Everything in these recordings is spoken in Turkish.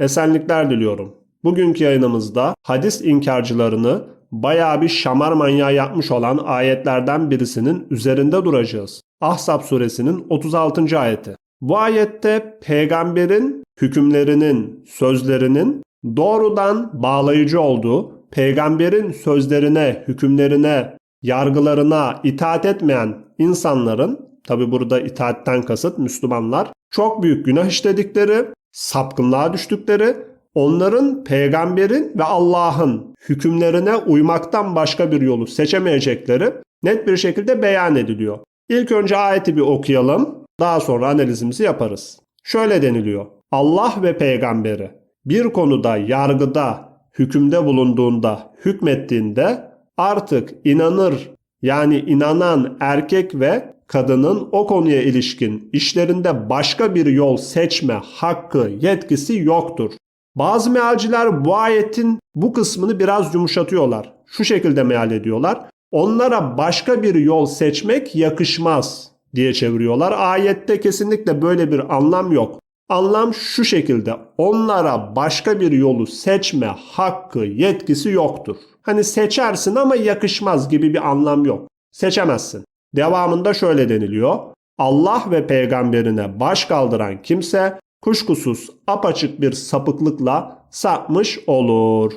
Esenlikler diliyorum. Bugünkü yayınımızda hadis inkarcılarını bayağı bir şamar manyağı yapmış olan ayetlerden birisinin üzerinde duracağız. Ahzab suresinin 36. ayeti. Bu ayette peygamberin hükümlerinin, sözlerinin doğrudan bağlayıcı olduğu, peygamberin sözlerine, hükümlerine, yargılarına itaat etmeyen insanların, tabi burada itaatten kasıt Müslümanlar, çok büyük günah işledikleri, sapkınlığa düştükleri, onların peygamberin ve Allah'ın hükümlerine uymaktan başka bir yolu seçemeyecekleri net bir şekilde beyan ediliyor. İlk önce ayeti bir okuyalım, daha sonra analizimizi yaparız. Şöyle deniliyor. Allah ve peygamberi bir konuda yargıda, hükümde bulunduğunda, hükmettiğinde artık inanır yani inanan erkek ve kadının o konuya ilişkin işlerinde başka bir yol seçme hakkı, yetkisi yoktur. Bazı mealciler bu ayetin bu kısmını biraz yumuşatıyorlar. Şu şekilde meal ediyorlar. Onlara başka bir yol seçmek yakışmaz diye çeviriyorlar. Ayette kesinlikle böyle bir anlam yok. Anlam şu şekilde. Onlara başka bir yolu seçme hakkı, yetkisi yoktur. Hani seçersin ama yakışmaz gibi bir anlam yok. Seçemezsin. Devamında şöyle deniliyor. Allah ve peygamberine baş kaldıran kimse kuşkusuz apaçık bir sapıklıkla sapmış olur.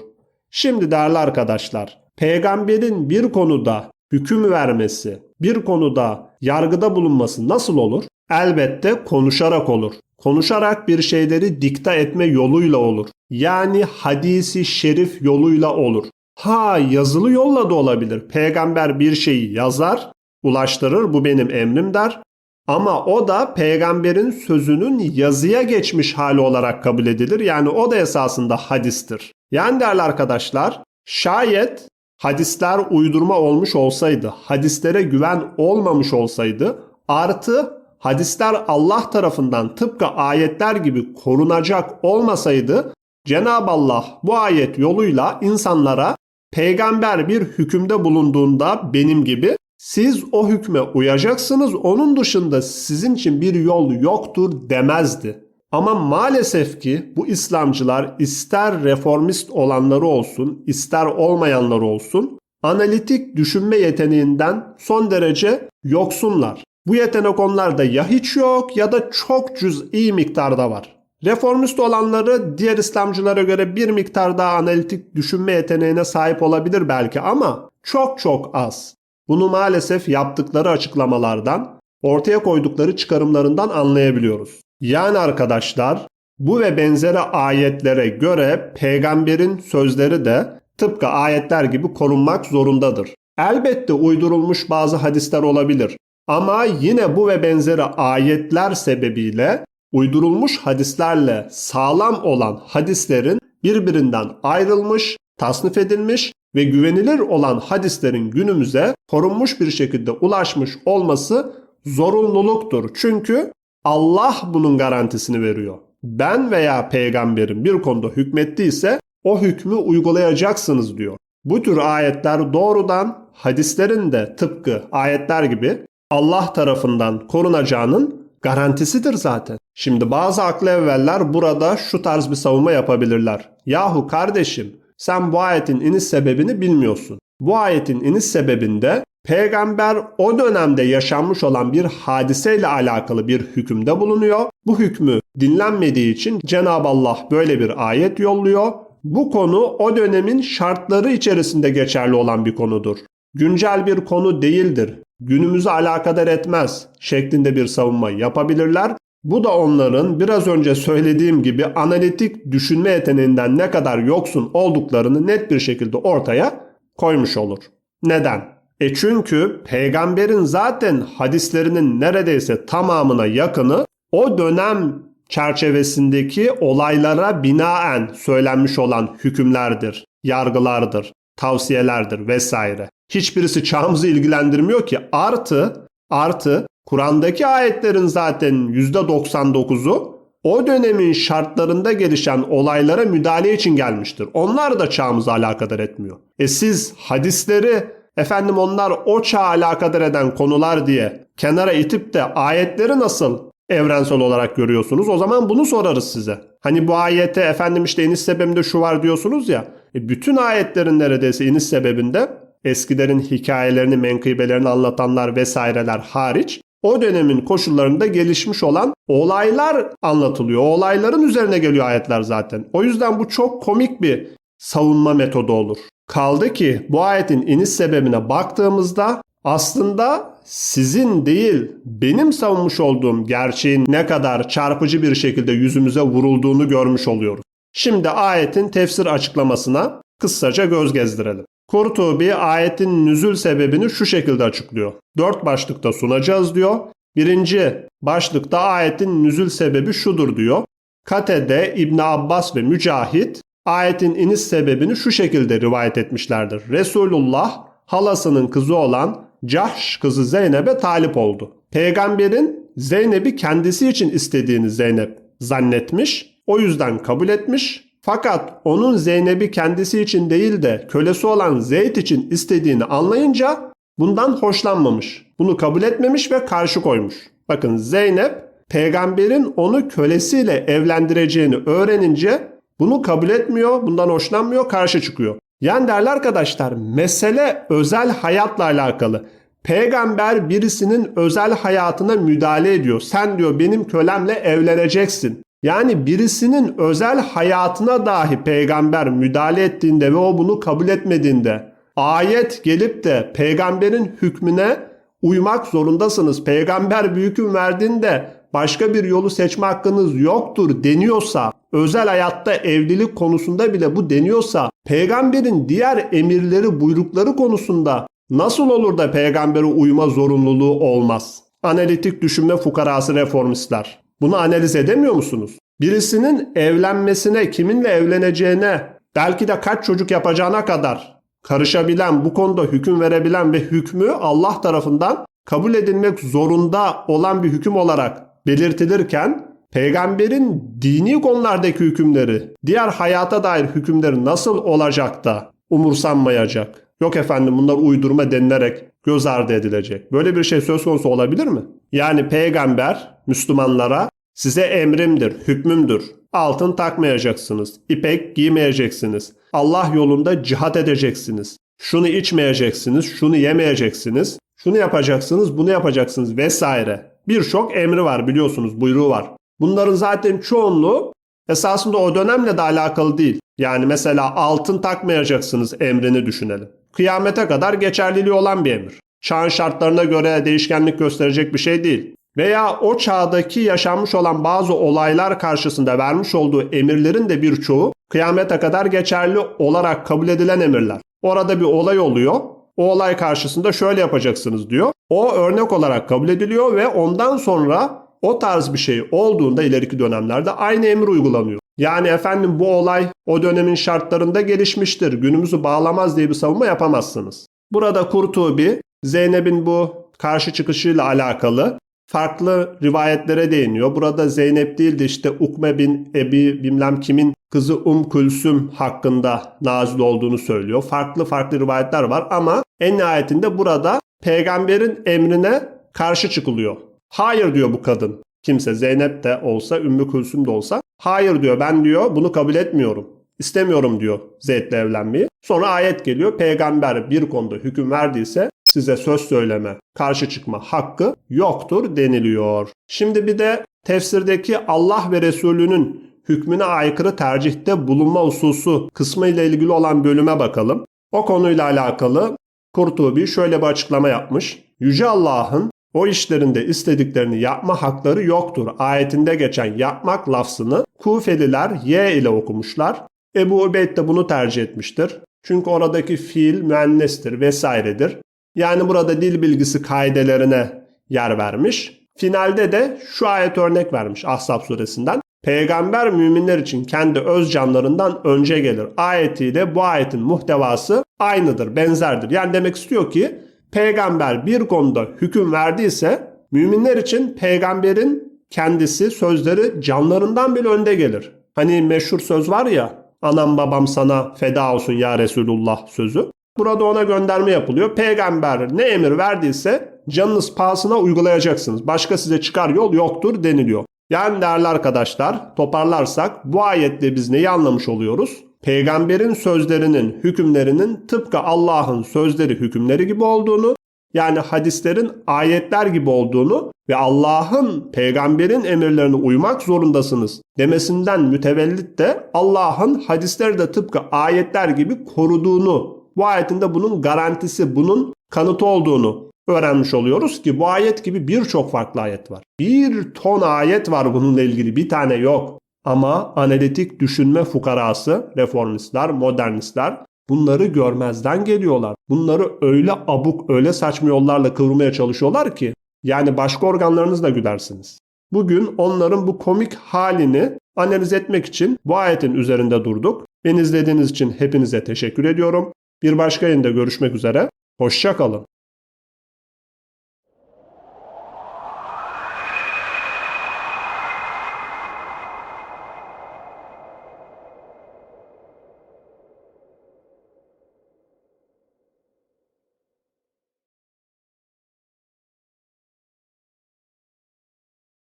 Şimdi değerli arkadaşlar, peygamberin bir konuda hüküm vermesi, bir konuda yargıda bulunması nasıl olur? Elbette konuşarak olur. Konuşarak bir şeyleri dikta etme yoluyla olur. Yani hadisi şerif yoluyla olur. Ha yazılı yolla da olabilir. Peygamber bir şeyi yazar, ulaştırır bu benim emrim der. Ama o da peygamberin sözünün yazıya geçmiş hali olarak kabul edilir. Yani o da esasında hadistir. Yani değerli arkadaşlar şayet hadisler uydurma olmuş olsaydı, hadislere güven olmamış olsaydı artı hadisler Allah tarafından tıpkı ayetler gibi korunacak olmasaydı Cenab-ı Allah bu ayet yoluyla insanlara peygamber bir hükümde bulunduğunda benim gibi siz o hükme uyacaksınız onun dışında sizin için bir yol yoktur demezdi. Ama maalesef ki bu İslamcılar ister reformist olanları olsun ister olmayanları olsun analitik düşünme yeteneğinden son derece yoksunlar. Bu yetenek onlarda ya hiç yok ya da çok cüz'i miktarda var. Reformist olanları diğer İslamcılara göre bir miktar daha analitik düşünme yeteneğine sahip olabilir belki ama çok çok az. Bunu maalesef yaptıkları açıklamalardan, ortaya koydukları çıkarımlarından anlayabiliyoruz. Yani arkadaşlar bu ve benzeri ayetlere göre peygamberin sözleri de tıpkı ayetler gibi korunmak zorundadır. Elbette uydurulmuş bazı hadisler olabilir. Ama yine bu ve benzeri ayetler sebebiyle uydurulmuş hadislerle sağlam olan hadislerin birbirinden ayrılmış, tasnif edilmiş ve güvenilir olan hadislerin günümüze korunmuş bir şekilde ulaşmış olması zorunluluktur. Çünkü Allah bunun garantisini veriyor. Ben veya peygamberim bir konuda hükmettiyse o hükmü uygulayacaksınız diyor. Bu tür ayetler doğrudan hadislerin de tıpkı ayetler gibi Allah tarafından korunacağının garantisidir zaten. Şimdi bazı aklı evveller burada şu tarz bir savunma yapabilirler. Yahu kardeşim sen bu ayetin iniş sebebini bilmiyorsun. Bu ayetin iniş sebebinde peygamber o dönemde yaşanmış olan bir hadiseyle alakalı bir hükümde bulunuyor. Bu hükmü dinlenmediği için Cenab-ı Allah böyle bir ayet yolluyor. Bu konu o dönemin şartları içerisinde geçerli olan bir konudur. Güncel bir konu değildir. Günümüzü alakadar etmez şeklinde bir savunma yapabilirler. Bu da onların biraz önce söylediğim gibi analitik düşünme yeteneğinden ne kadar yoksun olduklarını net bir şekilde ortaya koymuş olur. Neden? E çünkü peygamberin zaten hadislerinin neredeyse tamamına yakını o dönem çerçevesindeki olaylara binaen söylenmiş olan hükümlerdir, yargılardır, tavsiyelerdir vesaire. Hiçbirisi çağımızı ilgilendirmiyor ki artı artı Kur'an'daki ayetlerin zaten %99'u o dönemin şartlarında gelişen olaylara müdahale için gelmiştir. Onlar da çağımızı alakadar etmiyor. E siz hadisleri efendim onlar o çağı alakadar eden konular diye kenara itip de ayetleri nasıl evrensel olarak görüyorsunuz? O zaman bunu sorarız size. Hani bu ayete efendim işte iniş sebebinde şu var diyorsunuz ya. E bütün ayetlerin neredeyse iniş sebebinde eskilerin hikayelerini, menkıbelerini anlatanlar vesaireler hariç o dönemin koşullarında gelişmiş olan olaylar anlatılıyor. O olayların üzerine geliyor ayetler zaten. O yüzden bu çok komik bir savunma metodu olur. Kaldı ki bu ayetin iniş sebebine baktığımızda aslında sizin değil benim savunmuş olduğum gerçeğin ne kadar çarpıcı bir şekilde yüzümüze vurulduğunu görmüş oluyoruz. Şimdi ayetin tefsir açıklamasına kısaca göz gezdirelim. Kurtubi ayetin nüzül sebebini şu şekilde açıklıyor. Dört başlıkta sunacağız diyor. Birinci başlıkta ayetin nüzül sebebi şudur diyor. Katede, İbn Abbas ve Mücahit ayetin iniş sebebini şu şekilde rivayet etmişlerdir. Resulullah halasının kızı olan Cahş kızı Zeynep'e talip oldu. Peygamberin Zeynep'i kendisi için istediğini Zeynep zannetmiş. O yüzden kabul etmiş. Fakat onun Zeynep'i kendisi için değil de kölesi olan Zeyd için istediğini anlayınca bundan hoşlanmamış. Bunu kabul etmemiş ve karşı koymuş. Bakın Zeynep peygamberin onu kölesiyle evlendireceğini öğrenince bunu kabul etmiyor, bundan hoşlanmıyor, karşı çıkıyor. Yani değerli arkadaşlar mesele özel hayatla alakalı. Peygamber birisinin özel hayatına müdahale ediyor. Sen diyor benim kölemle evleneceksin. Yani birisinin özel hayatına dahi peygamber müdahale ettiğinde ve o bunu kabul etmediğinde ayet gelip de peygamberin hükmüne uymak zorundasınız. Peygamber bir hüküm verdiğinde başka bir yolu seçme hakkınız yoktur deniyorsa, özel hayatta evlilik konusunda bile bu deniyorsa, peygamberin diğer emirleri, buyrukları konusunda nasıl olur da peygambere uyma zorunluluğu olmaz? Analitik düşünme fukarası reformistler. Bunu analiz edemiyor musunuz? Birisinin evlenmesine, kiminle evleneceğine, belki de kaç çocuk yapacağına kadar karışabilen, bu konuda hüküm verebilen ve hükmü Allah tarafından kabul edilmek zorunda olan bir hüküm olarak belirtilirken peygamberin dini konulardaki hükümleri, diğer hayata dair hükümleri nasıl olacak da umursanmayacak? Yok efendim bunlar uydurma denilerek göz ardı edilecek. Böyle bir şey söz konusu olabilir mi? Yani peygamber Müslümanlara size emrimdir, hükmümdür. Altın takmayacaksınız, ipek giymeyeceksiniz. Allah yolunda cihat edeceksiniz. Şunu içmeyeceksiniz, şunu yemeyeceksiniz. Şunu yapacaksınız, bunu yapacaksınız vesaire. Birçok emri var biliyorsunuz, buyruğu var. Bunların zaten çoğunluğu esasında o dönemle de alakalı değil. Yani mesela altın takmayacaksınız emrini düşünelim. Kıyamete kadar geçerliliği olan bir emir. Çağın şartlarına göre değişkenlik gösterecek bir şey değil. Veya o çağdaki yaşanmış olan bazı olaylar karşısında vermiş olduğu emirlerin de birçoğu kıyamete kadar geçerli olarak kabul edilen emirler. Orada bir olay oluyor. O olay karşısında şöyle yapacaksınız diyor. O örnek olarak kabul ediliyor ve ondan sonra o tarz bir şey olduğunda ileriki dönemlerde aynı emir uygulanıyor. Yani efendim bu olay o dönemin şartlarında gelişmiştir. Günümüzü bağlamaz diye bir savunma yapamazsınız. Burada Kurtubi Zeynep'in bu karşı çıkışıyla alakalı farklı rivayetlere değiniyor. Burada Zeynep değil de işte Ukme bin Ebi bilmem kimin kızı Um Külsüm hakkında nazil olduğunu söylüyor. Farklı farklı rivayetler var ama en nihayetinde burada peygamberin emrine karşı çıkılıyor. Hayır diyor bu kadın. Kimse Zeynep de olsa, Ümmü Külsüm de olsa hayır diyor ben diyor bunu kabul etmiyorum. İstemiyorum diyor Zeyd'le evlenmeyi. Sonra ayet geliyor. Peygamber bir konuda hüküm verdiyse size söz söyleme, karşı çıkma hakkı yoktur deniliyor. Şimdi bir de tefsirdeki Allah ve Resulünün hükmüne aykırı tercihte bulunma hususu kısmı ile ilgili olan bölüme bakalım. O konuyla alakalı Kurtubi şöyle bir açıklama yapmış. Yüce Allah'ın o işlerinde istediklerini yapma hakları yoktur. Ayetinde geçen yapmak lafzını Kufeliler Y ile okumuşlar. Ebu Ubeyd de bunu tercih etmiştir. Çünkü oradaki fiil müennestir vesairedir. Yani burada dil bilgisi kaidelerine yer vermiş. Finalde de şu ayet örnek vermiş Ahzab suresinden. Peygamber müminler için kendi öz canlarından önce gelir. Ayetiyle bu ayetin muhtevası aynıdır, benzerdir. Yani demek istiyor ki peygamber bir konuda hüküm verdiyse müminler için peygamberin kendisi sözleri canlarından bile önde gelir. Hani meşhur söz var ya anam babam sana feda olsun ya Resulullah sözü. Burada ona gönderme yapılıyor. Peygamber ne emir verdiyse canınız pahasına uygulayacaksınız. Başka size çıkar yol yoktur deniliyor. Yani değerli arkadaşlar toparlarsak bu ayette biz neyi anlamış oluyoruz? Peygamberin sözlerinin, hükümlerinin tıpkı Allah'ın sözleri, hükümleri gibi olduğunu, yani hadislerin ayetler gibi olduğunu ve Allah'ın peygamberin emirlerine uymak zorundasınız demesinden mütevellit de Allah'ın hadisleri de tıpkı ayetler gibi koruduğunu, bu ayetinde bunun garantisi, bunun kanıtı olduğunu öğrenmiş oluyoruz ki bu ayet gibi birçok farklı ayet var. Bir ton ayet var bununla ilgili bir tane yok. Ama analitik düşünme fukarası, reformistler, modernistler bunları görmezden geliyorlar. Bunları öyle abuk, öyle saçma yollarla kıvırmaya çalışıyorlar ki yani başka organlarınızla gülersiniz. Bugün onların bu komik halini analiz etmek için bu ayetin üzerinde durduk. Beni izlediğiniz için hepinize teşekkür ediyorum. Bir başka yayında görüşmek üzere. Hoşça kalın.